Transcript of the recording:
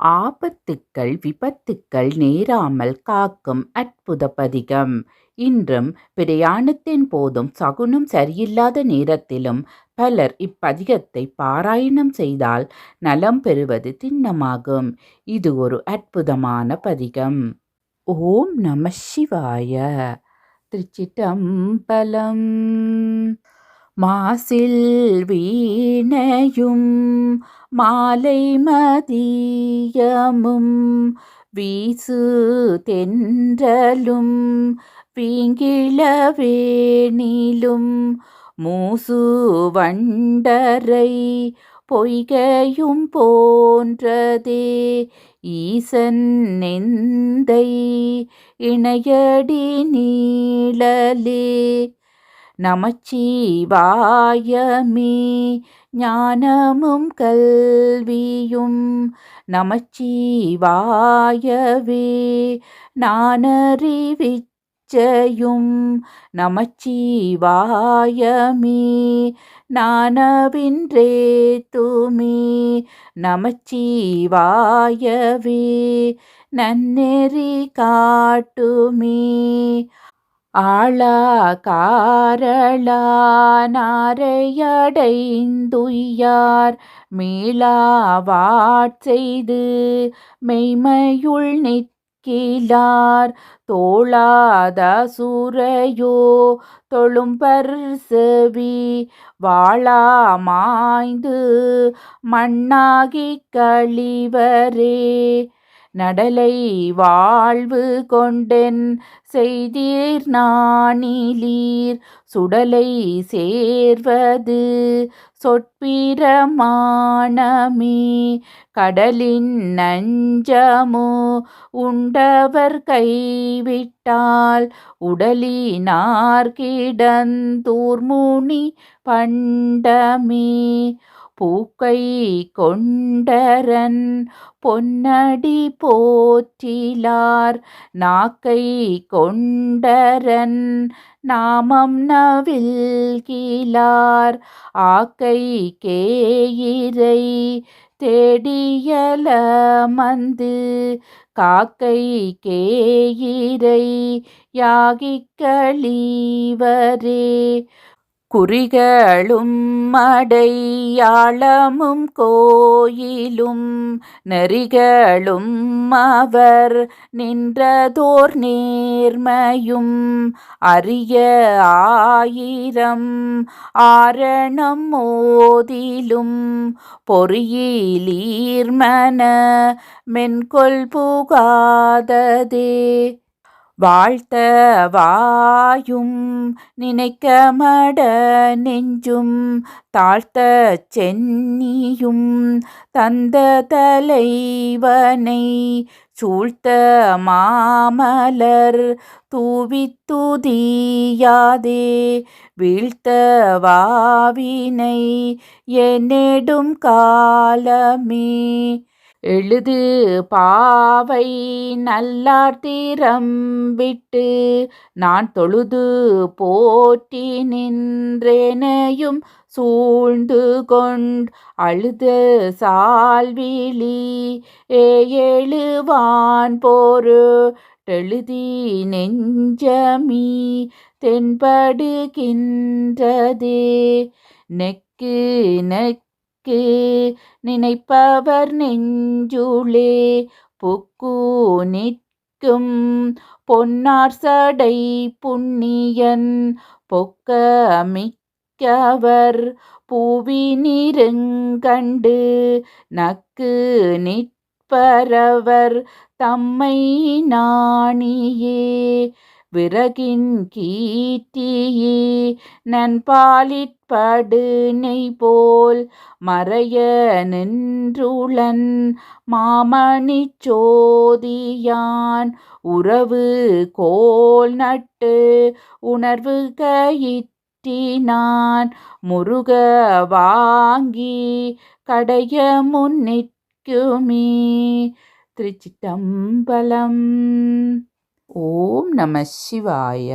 ஆபத்துக்கள் விபத்துக்கள் நேராமல் காக்கும் அற்புத பதிகம். இன்றும் பிரயாணத்தின் போதும் சகுனம் சரியில்லாத நேரத்திலும் பலர் இப்பதிகத்தை பாராயணம் செய்தால் நலம் பெறுவது திண்ணமாகும். இது ஒரு அற்புதமான பதிகம். ஓம் நம சிவாய. திருச்சிட்டம்பலம். மாசில் வீணையும் மாலை மதியமும் வீசு தென்றலும் வீங்கிளவேணிலும் மூசு வண்டரை பொய்கையும் போன்றதே ஈசன் நெந்தை இணையடி நீளலே நமச்சிவாயமே. ஞானமும் கல்வியும் நமச்சிவாயவே. நானறிவிச்சையும் நமச்சிவாயமே. நானவின்றே தூமி நமச்சிவாயவே. நன்னெறி காட்டுமே. ஆளா காரளா நாரையடைந்துய்யார் மீளாவாட்செய்து மெய்மையுள் நிற்கிலார் தோளாத சூரையோ தொழும்பர் செவி வாழாமாய்ந்து மண்ணாகி கழிவரே நடலை வாழ்வு கொண்டென் செய்தீர் நாணிலீர் சுடலை சேர்வது சொற்பிரமாணமே. கடலின் நஞ்சமோ உண்டவர் கைவிட்டால் உடலினார் கிடந்தூர்முனி பண்டமே. பூக்கை கொண்டரன் பொன்னடி போற்றிலார் நாக்கை கொண்டரன் நாமம் நவில்கிலார் ஆக்கை கேயிரை தேடியல மந்து காக்கை கேயிரை யாகிக்களீவரே குறிகளும் அடையாளமும் கோயிலும் நெறிகளும் அவர் நின்றதோர் நேர்மையும் அரிய ஆயிரம் ஆரணம் மோதிலும் பொறியிலீர்மன மென்கொல் புகாததே. வாழ்த்த வாயும் நினைக்க மட நெஞ்சும் தாழ்த்த சென்னியும் தந்த தலைவனை சூழ்த்த மாமலர் தூவித்துதியாதே வீழ்த்த வாவினை என்னெடும் காலமே. எழுது பாவை நல்லார்த்திரம் விட்டு. நான் தொழுது போற்றி நின்றேனையும் சூழ்ந்து கொண்டு அழுத சால்விழி ஏழுவான் போரு. எழுதி நெஞ்சமீ தென்படுகின்றது. நெக்கு நெக் நினைப்பவர் நெஞ்சுளே. புக்கு நிற்கும் பொன்னார் சடை புண்ணியன். பொக்க மிக்கவர் பூவி நீருங்கண்டு நக்கு நிற்பரவர் தம்மை நாணியே. விறகின் கீட்டியே நண்பாலிற்படு நெய் போல் மறைய நின்றுளன் மாமணி சோதியான் உறவு கோல் நட்டு உணர்வு கயிற்றினான் முருக வாங்கி கடைய முன்னிற்குமே. திருச்சிட்டம்பலம் ஓம் நம சிவாய.